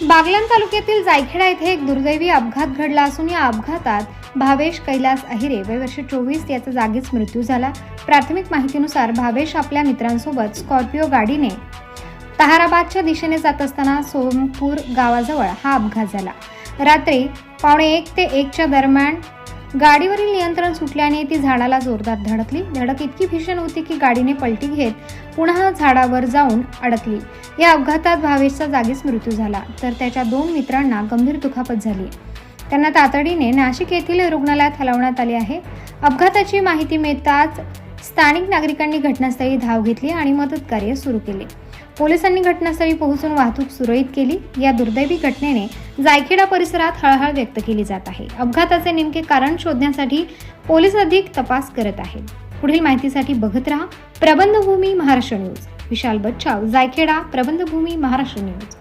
बागलाण तालुक्यातील जायखेडा येथे एक दुर्दैवी अपघात घडला असून या अपघातात भावेश कैलास अहिरे वय वर्ष चोवीस याचा जागीच मृत्यू झाला. प्राथमिक माहितीनुसार भावेश आपल्या मित्रांसोबत स्कॉर्पिओ गाडीने ताहाराबादच्या दिशेने जात असताना सोमपूर गावाजवळ हा अपघात झाला. रात्री पावणे एक ते एकच्या दरम्यान गाडीवरील नियंत्रण सुटल्याने ती झाडाला जोरदार धडकली. धडक इतकी भीषण होती की गाडीने पलटी घेत पुन्हा झाडावर जाऊन अडकली. या अपघातात भावेशचा जागीच मृत्यू झाला तर त्याच्या दोन मित्रांना गंभीर दुखापत झाली. त्यांना तातडीने नाशिक येथील रुग्णालयात हलवण्यात आले आहे. अपघाताची माहिती मिळताच स्थानिक नागरिकांनी घटनास्थळी धाव घेतली आणि मदत कार्य सुरू केले. पोलिसांनी घटनास्थळी पोहोचून वाहतूक सुरळीत केली. या दुर्दैवी घटनेने जायखेडा परिसरात हळहळ व्यक्त केली जात आहे. अपघाताचे नेमके कारण शोधण्यासाठी पोलीस अधिक तपास करत आहेत. पुढील माहितीसाठी बघत राहा प्रबंधभूमी महाराष्ट्र न्यूज. विशाल बच्चाव जायखेडा प्रबंधभूमी महाराष्ट्र न्यूज.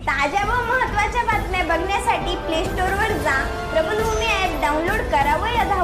ताज्या व महत्त्वाच्या बातम्या बघण्यासाठी प्ले स्टोअरवर जा. प्रबंधभूमी ॲप डाउनलोड करा